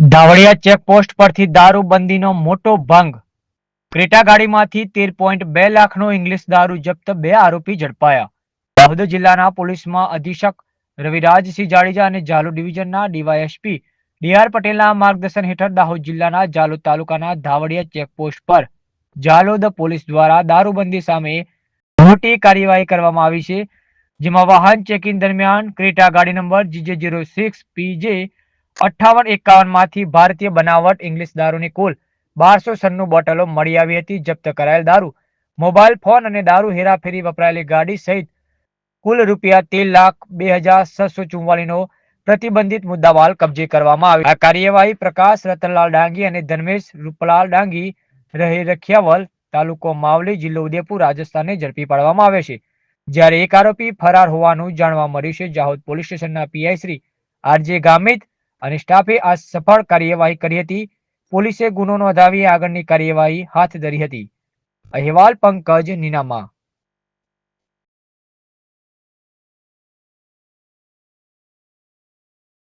ધાવડિયા checkpost પરથી દારૂબંધીનો મોટો ભંગ. ક્રેટા ગાડીમાંથી તેર પોઈન્ટ બે લાખનો ઇંગ્લિશ દારૂ જપ્ત, બે આરોપી ઝડપાયા. દાહોદ જિલ્લાના પોલીસમાં અધિક્ષક રવિરાજસિંહ જાડેજા અને જાલોદ ડિવિઝનના ડીવાયએસપી ડીઆર પટેલના માર્ગદર્શન હેઠળ દાહોદ જિલ્લાના જાલોદ તાલુકાના ધાવડિયા ચેકપોસ્ટ પર જાલોદ પોલીસ દ્વારા દારૂબંધી સામે મોટી કાર્યવાહી કરવામાં આવી છે, જેમાં વાહન ચેકિંગ દરમિયાન ક્રેટા ગાડી number GJ zero six PJ અઠ્ઠાવન એકાવનમાંથી ભારતીય બનાવટ ઇંગ્લિશ દારૂની કુલ બારસો સન્નું બોટલો મળી આવી હતી, જપ્ત કરાયેલ દારૂ. મોબાઈલ ફોન અને દારૂ હેરાફેરી વપરાયેલી ગાડી સહિત કુલ રૂપિયા તેર લાખ બે હજાર છસો ચુમ્માલીનો પ્રતિબંધિત મુદ્દામાલ કબજે કરવામાં આવ્યો. આ કાર્યવાહી પ્રકાશ રતનલાલ ડાંગી અને ધર્મેશ રૂપલાલ ડાંગી રહે રખિયાવલ તાલુકો માવલી જિલ્લો ઉદયપુર, રાજસ્થાનને ઝડપી પાડવામાં આવ્યો છે. જ્યારે એક આરોપી ફરાર હોવાનું જાણવા મળ્યું છે, જાહોદ પોલીસ સ્ટેશનના PI Shri R J Gamit અને સ્ટાફે આ સફળ કાર્યવાહી કરી હતી. પોલીસે ગુનો નોંધાવી આગળની કાર્યવાહી હાથ ધરી હતી. અહેવાલ પંકજ નીનામા.